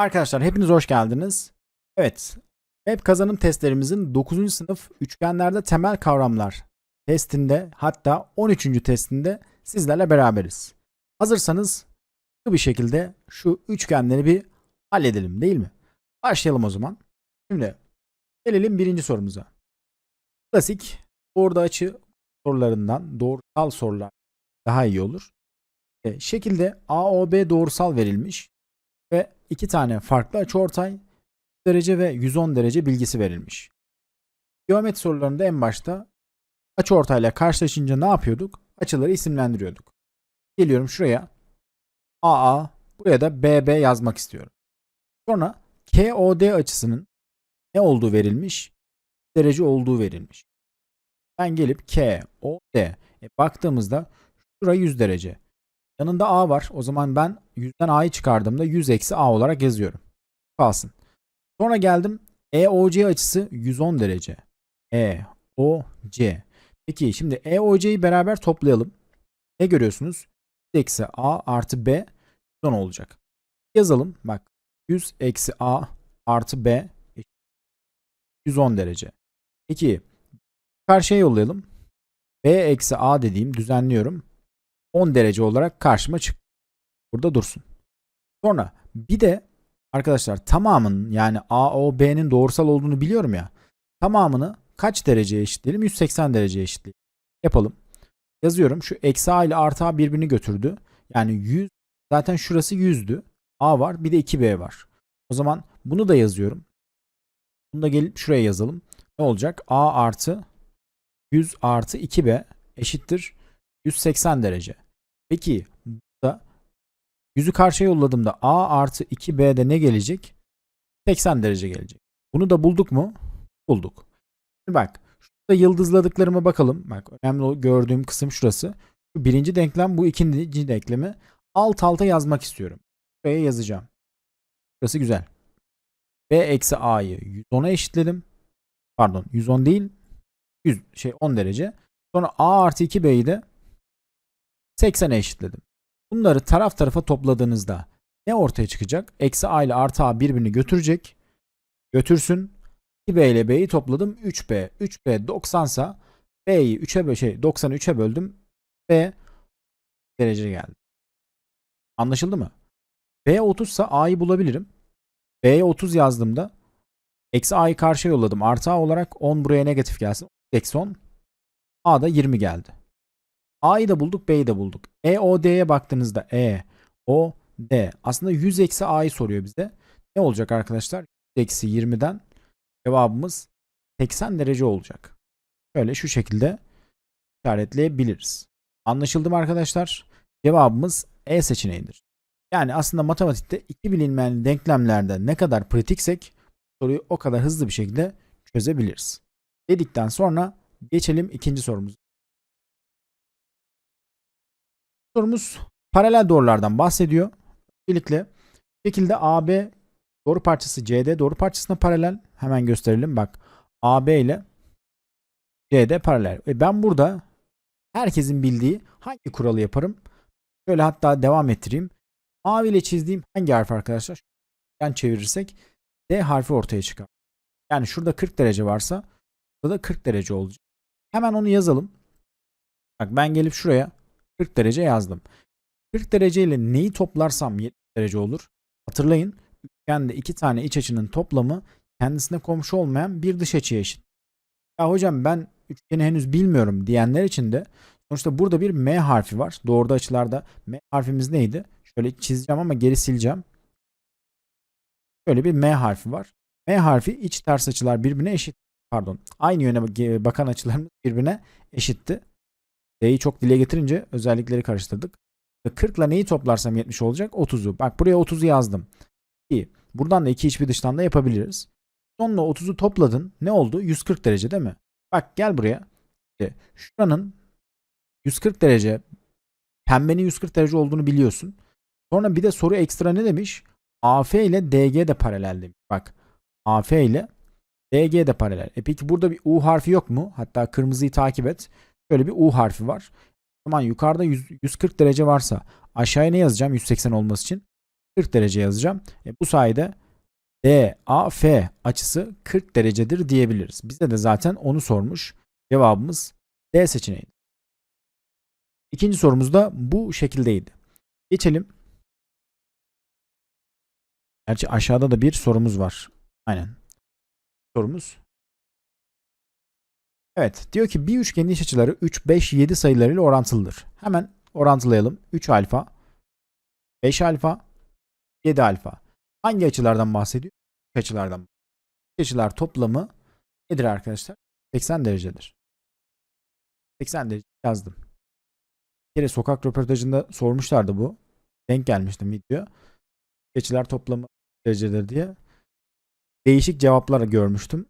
Arkadaşlar hepiniz hoş geldiniz. Evet, web kazanım testlerimizin 9. sınıf üçgenlerde temel kavramlar testinde hatta 13. testinde sizlerle beraberiz. Hazırsanız bir şekilde şu üçgenleri bir halledelim değil mi? Başlayalım o zaman. Şimdi gelelim birinci sorumuza. Klasik orada açı sorularından doğrusal sorular daha iyi olur. E, şekilde AOB doğrusal verilmiş ve iki tane farklı açıortay derece ve 110 derece bilgisi verilmiş. Geometri sorularında en başta açıortayla karşılaşınca ne yapıyorduk? Açıları isimlendiriyorduk. Geliyorum şuraya. AA, buraya da BB yazmak istiyorum. Sonra KOD açısının ne olduğu verilmiş? Derece olduğu verilmiş. Ben gelip KOD e, baktığımızda şura 100 derece. Yanında A var. O zaman ben 100'den A'yı çıkardığımda 100 eksi A olarak yazıyorum. Kalsın. Sonra geldim. EOC açısı 110 derece. EOC. Peki şimdi EOC'yi beraber toplayalım. Ne görüyorsunuz? 100 eksi A artı B 110 olacak. Yazalım. Bak 100 eksi A artı B 110 derece. Peki karşıya yollayalım. B eksi A dediğim düzenliyorum. 10 derece olarak karşıma çıktı. Burada dursun. Sonra bir de arkadaşlar tamamının yani AOB'nin doğrusal olduğunu biliyorum ya. Tamamını kaç dereceye eşitleyelim? 180 dereceye eşitleyelim. Yapalım. Yazıyorum. Şu eksi A ile artı A birbirini götürdü. Yani 100 zaten şurası 100'dü. A var bir de 2B var. O zaman bunu da yazıyorum. Bunu da gelip şuraya yazalım. Ne olacak? A artı 100 artı 2B eşittir 180 derece. Peki burada yüzü karşıya yolladığımda A artı 2B'de ne gelecek? 80 derece gelecek. Bunu da bulduk mu? Bulduk. Şimdi bak şurada yıldızladıklarıma bakalım. Bak önemli gördüğüm kısım şurası. Şu birinci denklem bu ikinci denklemi alt alta yazmak istiyorum. Buraya yazacağım. Burası güzel. B eksi A'yı 110'a eşitledim. Pardon 110 değil 100 şey 10 derece. Sonra A artı 2B'yi de 80'e eşitledim. Bunları taraf tarafa topladığınızda ne ortaya çıkacak? Eksi A ile artı A birbirini götürecek. Götürsün. 2B ile B'yi topladım. 3B. 3B 90 sa B'yi 3'e bö şey 90'ı 3'e böldüm. B derece geldi. Anlaşıldı mı? B 30 sa A'yı bulabilirim. B'ye 30 yazdığımda eksi A'yı karşıya yolladım. Artı A olarak 10 buraya negatif gelsin. Eksi 10. A'da 20 geldi. A'yı da bulduk, B'yi de bulduk. E, O, D'ye baktığınızda E, O, D. Aslında 100 eksi A'yı soruyor bize. Ne olacak arkadaşlar? 100 eksi 20'den cevabımız 80 derece olacak. Şöyle şu şekilde işaretleyebiliriz. Anlaşıldı mı arkadaşlar? Cevabımız E seçeneğidir. Yani aslında matematikte iki bilinmeyen denklemlerde ne kadar pratiksek soruyu o kadar hızlı bir şekilde çözebiliriz. Dedikten sonra geçelim ikinci sorumuza. Sorumuz paralel doğrulardan bahsediyor. Öncelikle şekilde AB doğru parçası CD doğru parçasına paralel. Hemen gösterelim. Bak AB ile CD paralel. E ben burada herkesin bildiği hangi kuralı yaparım? Şöyle hatta devam ettireyim. Mavi ile çizdiğim hangi harf arkadaşlar? Yan çevirirsek D harfi ortaya çıkar. Yani şurada 40 derece varsa burada da 40 derece olacak. Hemen onu yazalım. Bak ben gelip şuraya 40 derece yazdım. 40 derece ile neyi toplarsam 70 derece olur. Hatırlayın üçgende iki tane iç açının toplamı kendisine komşu olmayan bir dış açıya eşit. Ya hocam ben üçgeni henüz bilmiyorum diyenler için de sonuçta burada bir M harfi var. Doğruda açılarda M harfimiz neydi? Şöyle çizeceğim ama geri sileceğim. Şöyle bir M harfi var. M harfi iç ters açılar birbirine eşit. Pardon. Aynı yöne bakan açılarımız birbirine eşitti. D'yi çok dile getirince özellikleri karıştırdık. 40 ile neyi toplarsam 70 olacak? 30'u. Bak buraya 30'u yazdım. İyi. Buradan da 2 iç bir dıştan da yapabiliriz. Sonla 30'u topladın. Ne oldu? 140 derece değil mi? Bak gel buraya. İşte şuranın 140 derece pembenin 140 derece olduğunu biliyorsun. Sonra bir de soru ekstra ne demiş? AF ile DG de paralel demiş. Bak AF ile DG de paralel. E peki burada bir U harfi yok mu? Hatta kırmızıyı takip et. Şöyle bir U harfi var. O zaman yukarıda 100, 140 derece varsa aşağıya ne yazacağım 180 olması için? 40 derece yazacağım. E, bu sayede DAF açısı 40 derecedir diyebiliriz. Bize de zaten onu sormuş. Cevabımız D seçeneği. İkinci sorumuz da bu şekildeydi. Geçelim. Gerçi aşağıda da bir sorumuz var. Aynen. Sorumuz. Evet. Diyor ki bir üçgenin iç açıları 3, 5, 7 sayılarıyla orantılıdır. Hemen orantılayalım. 3 alfa, 5 alfa, 7 alfa. Hangi açılardan bahsediyor? İç açılardan. İç açılar toplamı nedir arkadaşlar? 80 derecedir. 80 derece yazdım. Bir kere sokak röportajında sormuşlardı bu. Denk gelmiştim video. Geçiler toplamı derecedir diye. Değişik cevaplar görmüştüm.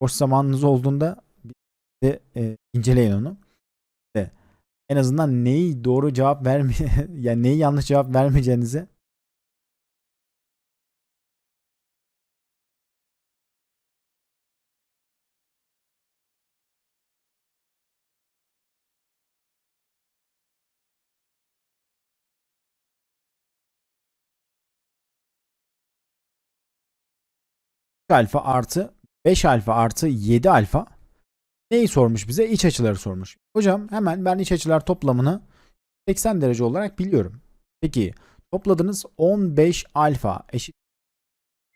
Boş zamanınız olduğunda de e, inceleyin onu. De, en azından neyi doğru cevap verme yani neyi yanlış cevap vermeyeceğinizi alfa artı 5 alfa artı 7 alfa neyi sormuş bize? İç açıları sormuş. Hocam hemen ben iç açılar toplamını 80 derece olarak biliyorum. Peki topladınız 15 alfa eşit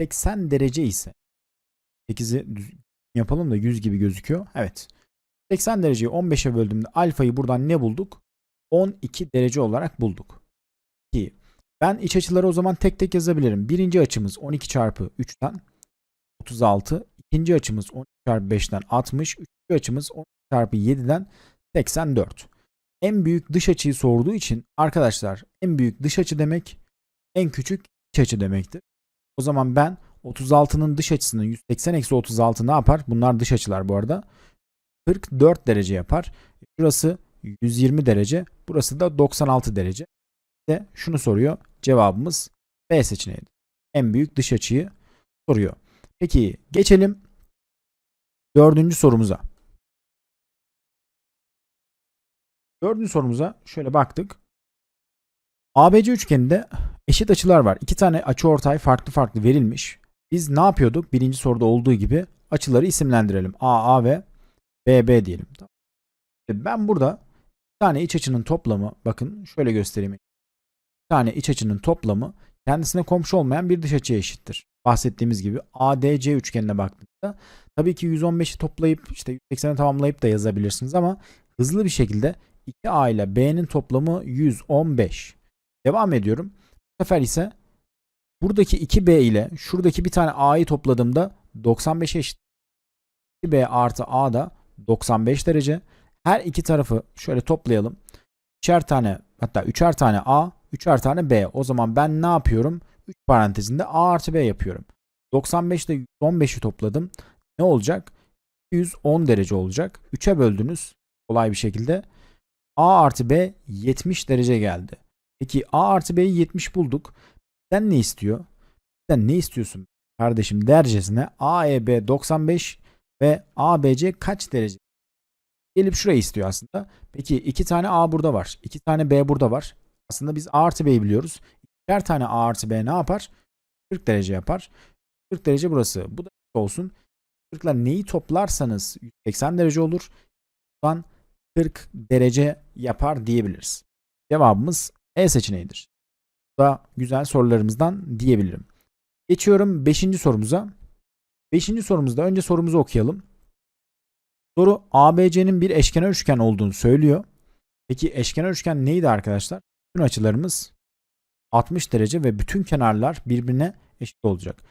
80 derece ise 8'i düz- yapalım da 100 gibi gözüküyor. Evet. 80 dereceyi 15'e böldüğümde alfayı buradan ne bulduk? 12 derece olarak bulduk. Ki ben iç açıları o zaman tek tek yazabilirim. Birinci açımız 12 çarpı 3'ten 36. İkinci açımız 12 çarpı 5'ten 60. Üçüncü açımız 12 çarpı 7'den 84. En büyük dış açıyı sorduğu için arkadaşlar en büyük dış açı demek en küçük iç açı demektir. O zaman ben 36'nın dış açısının 180 eksi 36 ne yapar? Bunlar dış açılar bu arada. 44 derece yapar. Burası 120 derece. Burası da 96 derece. De şunu soruyor. Cevabımız B seçeneğidir. En büyük dış açıyı soruyor. Peki geçelim dördüncü sorumuza. Dördüncü sorumuza şöyle baktık. ABC üçgeninde eşit açılar var. İki tane açı ortay farklı farklı verilmiş. Biz ne yapıyorduk? Birinci soruda olduğu gibi açıları isimlendirelim. AA ve BB diyelim. Ben burada bir tane iç açının toplamı bakın şöyle göstereyim. Bir tane iç açının toplamı kendisine komşu olmayan bir dış açıya eşittir. Bahsettiğimiz gibi ADC üçgenine baktığımızda tabii ki 115'i toplayıp işte 180'i tamamlayıp da yazabilirsiniz ama hızlı bir şekilde 2A ile B'nin toplamı 115. Devam ediyorum. Bu sefer ise buradaki 2B ile şuradaki bir tane A'yı topladığımda 95'e eşit. 2B artı A da 95 derece. Her iki tarafı şöyle toplayalım. Üçer tane hatta üçer tane A, üçer tane B. O zaman ben ne yapıyorum? 3 parantezinde A artı B yapıyorum. 95 ile 115'i topladım. Ne olacak? 110 derece olacak. 3'e böldünüz kolay bir şekilde. A artı B 70 derece geldi. Peki A artı B'yi 70 bulduk. Bizden ne istiyor? Bizden ne istiyorsun? Kardeşim derecesine AEB 95 ve ABC kaç derece? Gelip şurayı istiyor aslında. Peki iki tane A burada var. iki tane B burada var. Aslında biz A artı B'yi biliyoruz. Her tane A artı B ne yapar? 40 derece yapar. 40 derece burası. Bu da olsun. 40'la neyi toplarsanız 180 derece olur. Buradan 40 derece yapar diyebiliriz. Cevabımız E seçeneğidir. Bu da güzel sorularımızdan diyebilirim. Geçiyorum 5. sorumuza. 5. sorumuzda önce sorumuzu okuyalım. Soru ABC'nin bir eşkenar üçgen olduğunu söylüyor. Peki eşkenar üçgen neydi arkadaşlar? Bütün açılarımız 60 derece ve bütün kenarlar birbirine eşit olacak.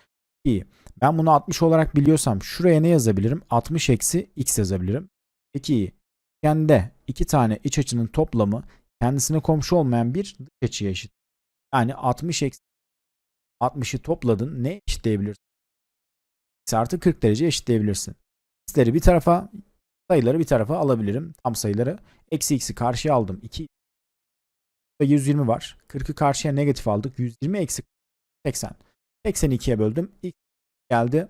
İyi. Ben bunu 60 olarak biliyorsam şuraya ne yazabilirim? 60 eksi x yazabilirim. Peki üçgende iki tane iç açının toplamı kendisine komşu olmayan bir dış açıya eşit. Yani 60 eksi 60'ı topladın ne eşitleyebilirsin? X artı 40 derece eşitleyebilirsin. X'leri bir tarafa sayıları bir tarafa alabilirim. Tam sayıları. Eksi x'i karşıya aldım. 2 120 var. 40'ı karşıya negatif aldık. 120 eksi 80. 82'ye böldüm. X geldi.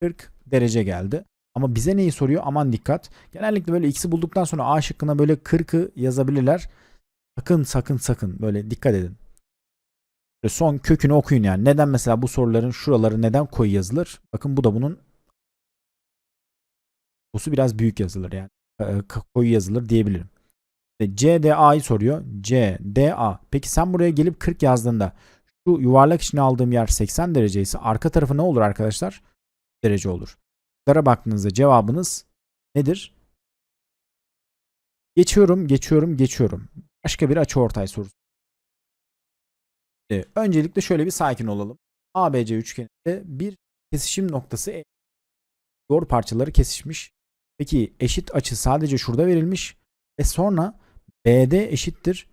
40 derece geldi. Ama bize neyi soruyor? Aman dikkat. Genellikle böyle x'i bulduktan sonra A şıkkına böyle 40'ı yazabilirler. Sakın sakın sakın böyle dikkat edin. son kökünü okuyun yani. Neden mesela bu soruların şuraları neden koyu yazılır? Bakın bu da bunun bu biraz büyük yazılır yani. Ee, koyu yazılır diyebilirim. CDA'yı soruyor. CDA. Peki sen buraya gelip 40 yazdığında şu yuvarlak içine aldığım yer 80 derece ise arka tarafı ne olur arkadaşlar? derece olur. Bunlara baktığınızda cevabınız nedir? Geçiyorum, geçiyorum, geçiyorum. Başka bir açıortay sorusu. Ee, öncelikle şöyle bir sakin olalım. ABC üçgeninde bir kesişim noktası E. Doğru parçaları kesişmiş. Peki eşit açı sadece şurada verilmiş ve sonra BD eşittir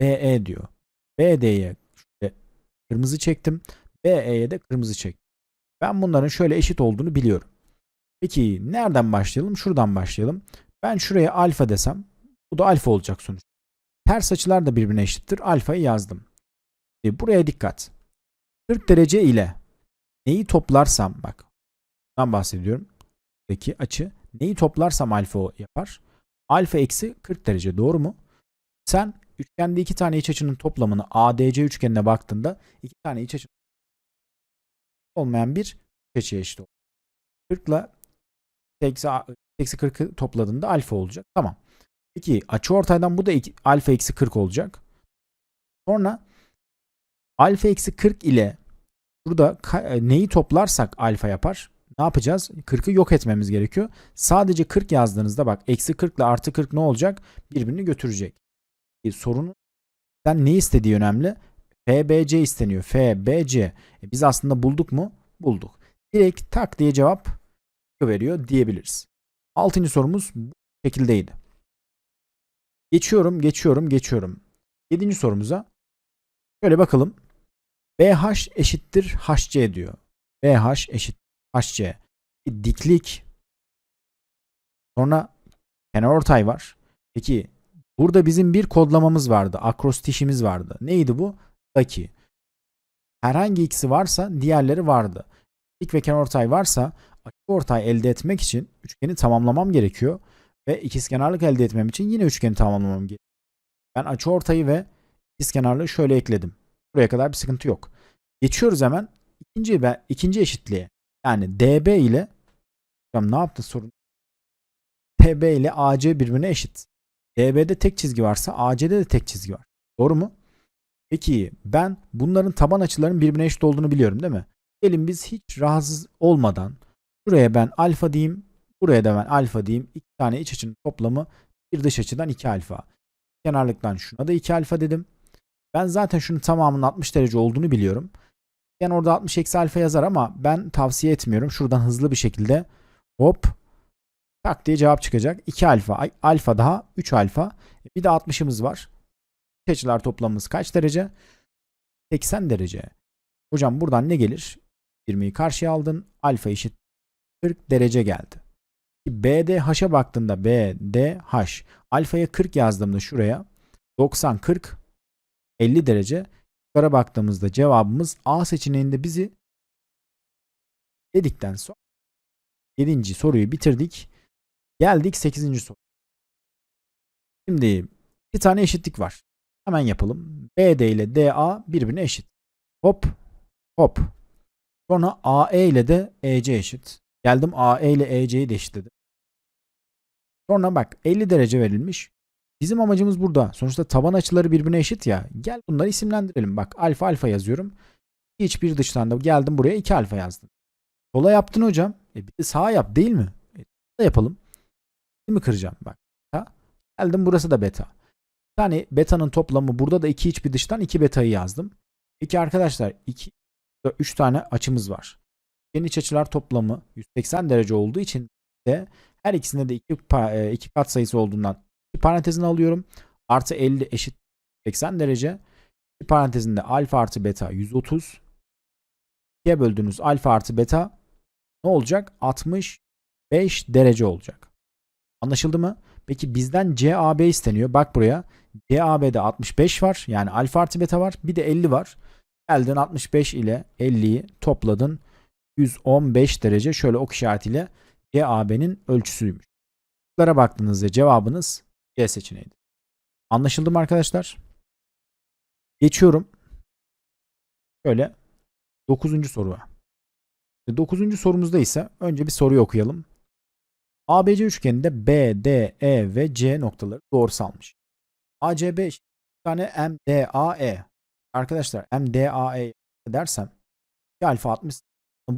BE diyor. BD'ye kırmızı çektim. BE'ye de kırmızı çektim. Ben bunların şöyle eşit olduğunu biliyorum. Peki nereden başlayalım? Şuradan başlayalım. Ben şuraya alfa desem bu da alfa olacak sonuç. Ters açılar da birbirine eşittir. Alfayı yazdım. E, buraya dikkat. 40 derece ile neyi toplarsam bak bundan bahsediyorum. Buradaki açı neyi toplarsam alfa yapar. Alfa eksi 40 derece doğru mu? Sen üçgende iki tane iç açının toplamını ADC üçgenine baktığında iki tane iç açı olmayan bir açıya eşit olur. 40 ile eksi, eksi 40'ı topladığında alfa olacak. Tamam. Peki açı ortaydan bu da alfa eksi 40 olacak. Sonra alfa eksi 40 ile burada e, neyi toplarsak alfa yapar. Ne yapacağız? 40'ı yok etmemiz gerekiyor. Sadece 40 yazdığınızda bak eksi 40 ile artı 40 ne olacak? Birbirini götürecek. E, sorunun sen ne istediği önemli. FBC isteniyor. FBC. E, biz aslında bulduk mu? Bulduk. Direkt tak diye cevap veriyor diyebiliriz. Altıncı sorumuz bu şekildeydi. Geçiyorum, geçiyorum, geçiyorum. Yedinci sorumuza. Şöyle bakalım. BH eşittir HC diyor. BH eşit HC. Bir diklik. Sonra kenar ortay var. Peki burada bizim bir kodlamamız vardı. Akrostişimiz vardı. Neydi bu? Daki. Herhangi ikisi varsa diğerleri vardı. Dik ve kenarortay varsa ortay elde etmek için üçgeni tamamlamam gerekiyor. Ve ikizkenarlık elde etmem için yine üçgeni tamamlamam gerekiyor. Ben açıortayı ve ikizkenarlığı şöyle ekledim. Buraya kadar bir sıkıntı yok. Geçiyoruz hemen ikinci ve ikinci eşitliğe. Yani DB ile ne yaptı sorun? DB ile AC birbirine eşit. DB'de tek çizgi varsa AC'de de tek çizgi var. Doğru mu? Peki ben bunların taban açılarının birbirine eşit olduğunu biliyorum değil mi? Gelin biz hiç rahatsız olmadan Buraya ben alfa diyeyim. Buraya da ben alfa diyeyim. İki tane iç açının toplamı bir dış açıdan 2 alfa. Kenarlıktan şuna da 2 alfa dedim. Ben zaten şunun tamamının 60 derece olduğunu biliyorum. Yani orada 60 eksi alfa yazar ama ben tavsiye etmiyorum. Şuradan hızlı bir şekilde hop tak diye cevap çıkacak. 2 alfa. Alfa daha 3 alfa. Bir de 60'ımız var. Açılar toplamımız kaç derece? 80 derece. Hocam buradan ne gelir? 20'yi karşıya aldın. Alfa eşit 40 derece geldi. BDH'a baktığımda BDH alfaya 40 yazdığımda şuraya 90 40 50 derece. Yukarı baktığımızda cevabımız A seçeneğinde bizi dedikten sonra 7. soruyu bitirdik. Geldik 8. soru. Şimdi bir tane eşitlik var. Hemen yapalım. BD ile DA birbirine eşit. Hop hop. Sonra AE ile de EC eşit. Geldim AE ile EC'yi de. Sonra bak 50 derece verilmiş. Bizim amacımız burada. Sonuçta taban açıları birbirine eşit ya. Gel bunları isimlendirelim. Bak alfa alfa yazıyorum. Hiçbir dıştan da geldim buraya 2 alfa yazdım. Sola yaptın hocam. E bir de sağa yap değil mi? E, da yapalım. Değil mi kıracağım? Bak. Ha? Geldim burası da beta. Tane beta'nın toplamı burada da 2 iç bir dıştan 2 beta'yı yazdım. Peki arkadaşlar 2 3 tane açımız var. Gen iç açılar toplamı 180 derece olduğu için de her ikisinde de iki, e, iki kat sayısı olduğundan bir parantezini alıyorum. Artı 50 eşit 80 derece. Bir parantezinde alfa artı beta 130. 2'ye böldüğünüz alfa artı beta ne olacak? 65 derece olacak. Anlaşıldı mı? Peki bizden CAB isteniyor. Bak buraya. CAB'de 65 var. Yani alfa artı beta var. Bir de 50 var. Geldin 65 ile 50'yi topladın. 115 derece şöyle ok işaretiyle GAB'nin ölçüsüymüş. Bunlara baktığınızda cevabınız C seçeneğidir. Anlaşıldı mı arkadaşlar? Geçiyorum. Şöyle 9. soru. 9. sorumuzda ise önce bir soruyu okuyalım. ABC üçgeninde B, D, E ve C noktaları doğrusalmış. ACB bir tane MDAE. Arkadaşlar MDAE dersem 2 alfa 60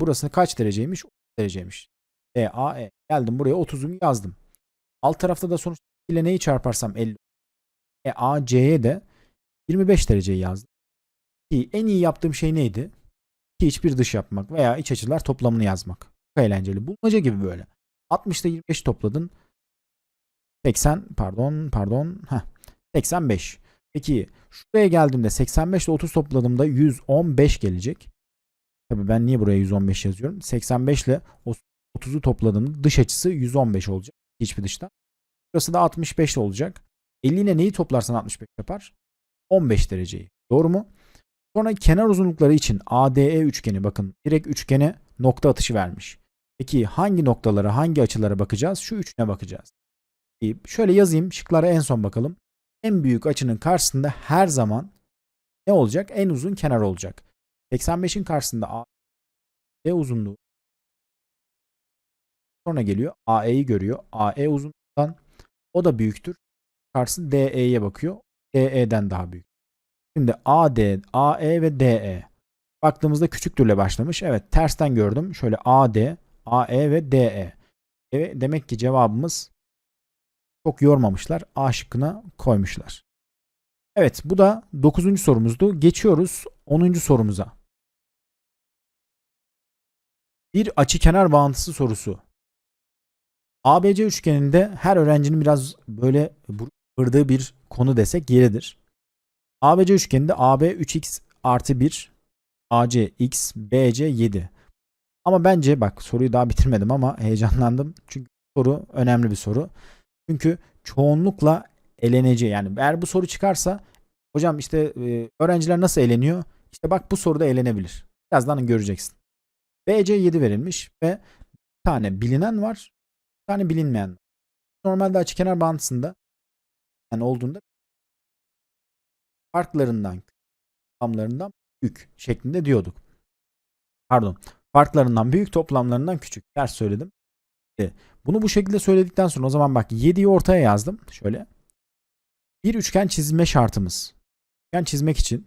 burası kaç dereceymiş? 30 dereceymiş. DAE. Geldim buraya 30'umu yazdım. Alt tarafta da sonuçta ile neyi çarparsam 50. E AC'ye de 25 dereceyi yazdım. Ki en iyi yaptığım şey neydi? Ki hiçbir dış yapmak veya iç açılar toplamını yazmak. Çok eğlenceli. Bulmaca gibi böyle. 60'ta 25 topladın. 80 pardon pardon. Heh, 85. Peki şuraya geldiğimde 85 ile 30 topladığımda 115 gelecek. Tabii ben niye buraya 115 yazıyorum? 85 ile 30'u topladığımda dış açısı 115 olacak. Hiçbir dışta. Burası da 65 olacak. 50 ile neyi toplarsan 65 yapar? 15 dereceyi. Doğru mu? Sonra kenar uzunlukları için ADE üçgeni bakın direkt üçgene nokta atışı vermiş. Peki hangi noktalara hangi açılara bakacağız? Şu üçüne bakacağız. Ee, şöyle yazayım şıklara en son bakalım. En büyük açının karşısında her zaman ne olacak? En uzun kenar olacak. 85'in karşısında AE uzunluğu sonra geliyor. AE'yi görüyor. AE uzunluğundan o da büyüktür. Karşısı DE'ye bakıyor. DE'den daha büyük. Şimdi AD, AE ve DE. Baktığımızda küçüktürle başlamış. Evet tersten gördüm. Şöyle AD, AE ve DE. E, demek ki cevabımız çok yormamışlar. A şıkkına koymuşlar. Evet bu da 9. sorumuzdu. Geçiyoruz 10. sorumuza. Bir açıkenar bağıntısı sorusu. ABC üçgeninde her öğrencinin biraz böyle vurduğu bir konu desek yeridir. ABC üçgeninde AB 3x artı 1, AC x, BC 7. Ama bence bak soruyu daha bitirmedim ama heyecanlandım. Çünkü soru önemli bir soru. Çünkü çoğunlukla eleneceği yani eğer bu soru çıkarsa hocam işte e, öğrenciler nasıl eleniyor? İşte bak bu soruda elenebilir. Birazdan göreceksin. BC 7 verilmiş ve bir tane bilinen var. Bir tane bilinmeyen var. Normalde açıkenar bağıntısında yani olduğunda farklarından toplamlarından büyük şeklinde diyorduk. Pardon. Farklarından büyük toplamlarından küçük. Ters söyledim. Bunu bu şekilde söyledikten sonra o zaman bak 7'yi ortaya yazdım. Şöyle. Bir üçgen çizme şartımız. Üçgen çizmek için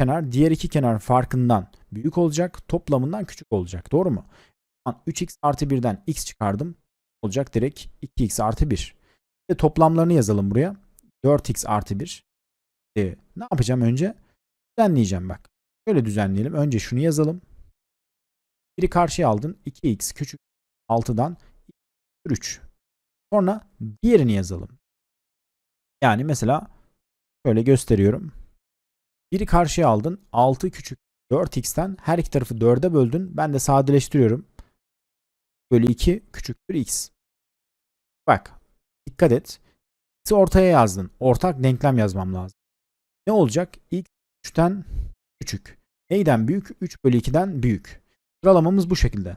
kenar diğer iki kenar farkından büyük olacak. Toplamından küçük olacak. Doğru mu? 3x artı 1'den x çıkardım. Olacak direkt 2x artı 1. Ve toplamlarını yazalım buraya. 4x artı 1 e, ne yapacağım önce? Düzenleyeceğim bak. Şöyle düzenleyelim. Önce şunu yazalım. Biri karşıya aldın. 2x küçük 6'dan 3. Sonra diğerini yazalım. Yani mesela şöyle gösteriyorum. Biri karşıya aldın. 6 küçük 4x'ten her iki tarafı 4'e böldün. Ben de sadeleştiriyorum. Bölü 2 küçüktür x. Bak dikkat et. X'i ortaya yazdın. Ortak denklem yazmam lazım. Ne olacak? X 3'ten küçük. Neyden büyük? 3 bölü 2'den büyük. Sıralamamız bu şekilde.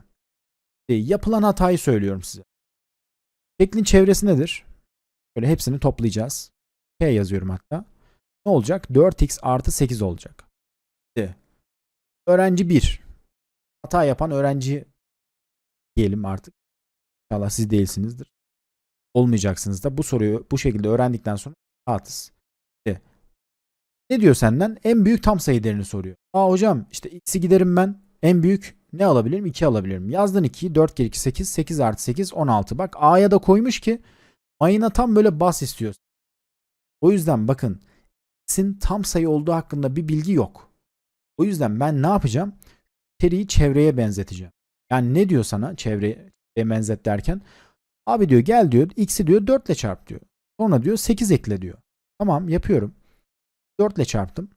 E, yapılan hatayı söylüyorum size. Şeklin çevresi nedir? Böyle hepsini toplayacağız. K yazıyorum hatta. Ne olacak? 4x artı 8 olacak. E, öğrenci 1. Hata yapan öğrenci diyelim artık. İnşallah siz değilsinizdir. Olmayacaksınız da bu soruyu bu şekilde öğrendikten sonra rahatız. Ne diyor senden? En büyük tam sayı değerini soruyor. Aa hocam işte x'i giderim ben. En büyük ne alabilirim? 2 alabilirim. Yazdın 2'yi 4 kere 2 8. 8 artı 8 16. Bak A'ya da koymuş ki mayına tam böyle bas istiyor. O yüzden bakın x'in tam sayı olduğu hakkında bir bilgi yok. O yüzden ben ne yapacağım? İçeriği çevreye benzeteceğim. Yani ne diyor sana çevreye benzet derken? Abi diyor gel diyor x'i diyor 4 ile çarp diyor. Sonra diyor 8 ekle diyor. Tamam yapıyorum. 4 ile çarptım.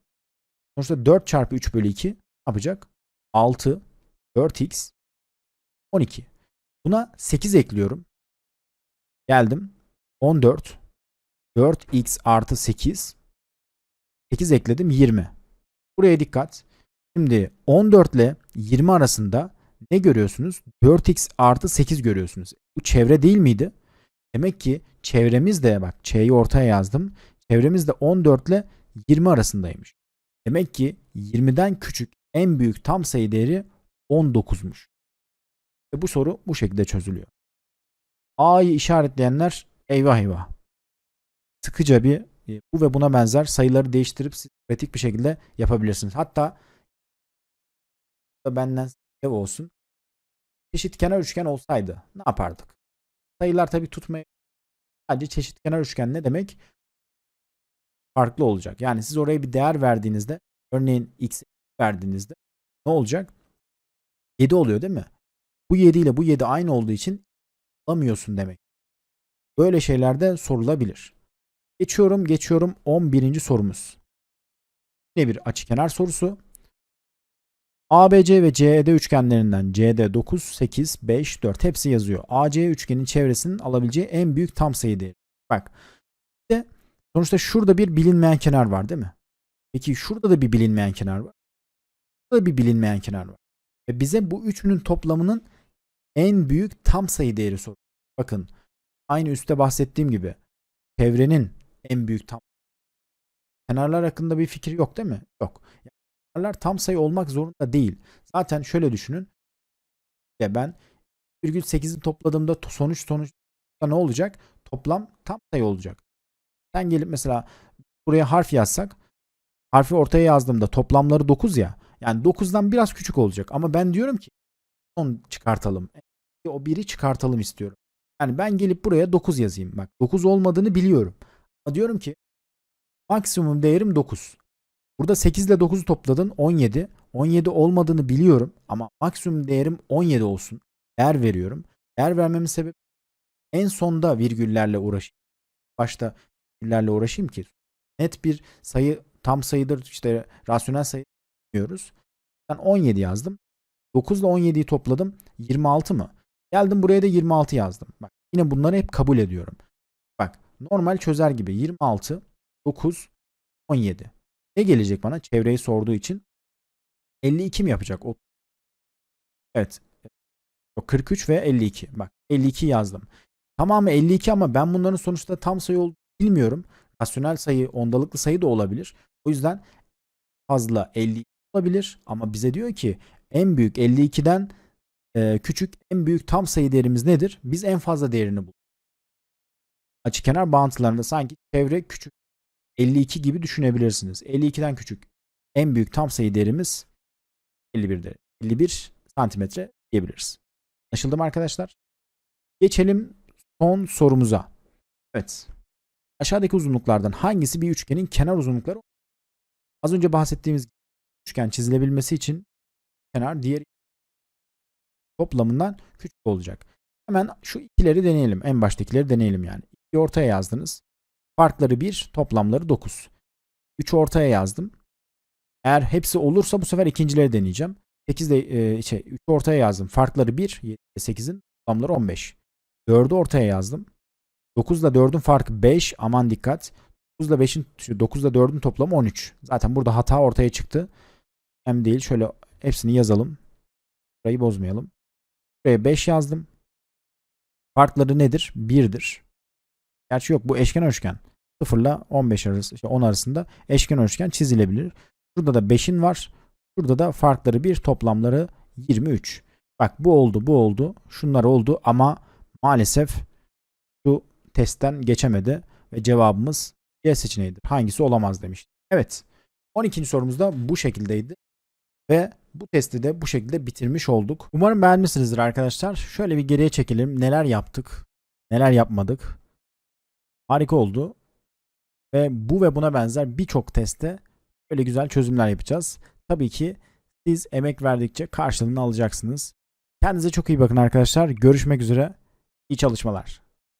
Sonuçta 4 çarpı 3 bölü 2 yapacak? 6, 4x, 12. Buna 8 ekliyorum. Geldim. 14, 4x artı 8. 8 ekledim 20. Buraya dikkat. Şimdi 14 ile 20 arasında ne görüyorsunuz? 4x artı 8 görüyorsunuz. Bu çevre değil miydi? Demek ki çevremiz de bak ç'yi ortaya yazdım. Çevremiz de 14 ile 20 arasındaymış. Demek ki 20'den küçük en büyük tam sayı değeri 19'muş. Ve bu soru bu şekilde çözülüyor. A'yı işaretleyenler eyvah eyvah. Sıkıca bir bu ve buna benzer sayıları değiştirip pratik bir şekilde yapabilirsiniz. Hatta da benden ev olsun. Çeşit kenar üçgen olsaydı ne yapardık? Sayılar tabii tutmaya sadece çeşit kenar üçgen ne demek? Farklı olacak. Yani siz oraya bir değer verdiğinizde örneğin x verdiğinizde ne olacak? 7 oluyor değil mi? Bu 7 ile bu 7 aynı olduğu için alamıyorsun demek. Böyle şeylerde sorulabilir. Geçiyorum, geçiyorum 11. sorumuz. Yine bir açıkenar sorusu. ABC ve CED üçgenlerinden CD 9, 8, 5, 4 hepsi yazıyor. AC üçgenin çevresinin alabileceği en büyük tam sayı değeri. Bak. De, sonuçta şurada bir bilinmeyen kenar var değil mi? Peki şurada da bir bilinmeyen kenar var. Burada da bir bilinmeyen kenar var. Ve bize bu üçünün toplamının en büyük tam sayı değeri soruyor. Bakın aynı üstte bahsettiğim gibi çevrenin en büyük tam kenarlar hakkında bir fikir yok değil mi? Yok. Yani kenarlar tam sayı olmak zorunda değil. Zaten şöyle düşünün. Ya ben virgül 8'i topladığımda to- sonuç sonuç ne olacak? Toplam tam sayı olacak. Sen gelip mesela buraya harf yazsak harfi ortaya yazdığımda toplamları 9 ya. Yani 9'dan biraz küçük olacak. Ama ben diyorum ki 10 çıkartalım. O biri çıkartalım istiyorum. Yani ben gelip buraya 9 yazayım. Bak 9 olmadığını biliyorum. Diyorum ki maksimum değerim 9. Burada 8 ile 9'u topladın 17. 17 olmadığını biliyorum ama maksimum değerim 17 olsun. Değer veriyorum. Değer vermemin sebebi en sonda virgüllerle uğraşayım. Başta virgüllerle uğraşayım ki net bir sayı tam sayıdır işte rasyonel sayı diyoruz. Ben 17 yazdım. 9 ile 17'yi topladım. 26 mı? Geldim buraya da 26 yazdım. Bak yine bunları hep kabul ediyorum. Normal çözer gibi 26, 9, 17. Ne gelecek bana? Çevreyi sorduğu için 52 mi yapacak? O Evet. O 43 ve 52. Bak 52 yazdım. Tamamı 52 ama ben bunların sonuçta tam sayı olduğunu bilmiyorum. Rasyonel sayı, ondalıklı sayı da olabilir. O yüzden fazla 52 olabilir ama bize diyor ki en büyük 52'den e, küçük en büyük tam sayı değerimiz nedir? Biz en fazla değerini bulduk. Açıkenar bağıntılarında sanki çevre küçük 52 gibi düşünebilirsiniz. 52'den küçük en büyük tam sayı değerimiz 51 değeri. 51 santimetre diyebiliriz. Anlaşıldı mı arkadaşlar? Geçelim son sorumuza. Evet. Aşağıdaki uzunluklardan hangisi bir üçgenin kenar uzunlukları? Az önce bahsettiğimiz üçgen çizilebilmesi için kenar diğer toplamından küçük olacak. Hemen şu ikileri deneyelim. En baştakileri deneyelim yani. 2 ortaya yazdınız. Farkları 1, toplamları 9. 3 ortaya yazdım. Eğer hepsi olursa bu sefer ikincileri deneyeceğim. 8 de e, şey 3 ortaya yazdım. Farkları 1, 7 8'in toplamları 15. 4'ü ortaya yazdım. 9 ile 4'ün farkı 5. Aman dikkat. 9 ile 5'in 9 ile 4'ün toplamı 13. Zaten burada hata ortaya çıktı. Hem değil. Şöyle hepsini yazalım. Burayı bozmayalım. Buraya 5 yazdım. Farkları nedir? 1'dir. Gerçi yok bu eşkenar üçgen. 0 ile 15 arası, işte 10 arasında eşkenar üçgen çizilebilir. Burada da 5'in var. Burada da farkları 1, toplamları 23. Bak bu oldu, bu oldu. Şunlar oldu ama maalesef şu testten geçemedi ve cevabımız C seçeneğidir. Hangisi olamaz demiş. Evet. 12. sorumuz da bu şekildeydi. Ve bu testi de bu şekilde bitirmiş olduk. Umarım beğenmişsinizdir arkadaşlar. Şöyle bir geriye çekelim. Neler yaptık? Neler yapmadık? Harika oldu. Ve bu ve buna benzer birçok testte böyle güzel çözümler yapacağız. Tabii ki siz emek verdikçe karşılığını alacaksınız. Kendinize çok iyi bakın arkadaşlar. Görüşmek üzere. İyi çalışmalar.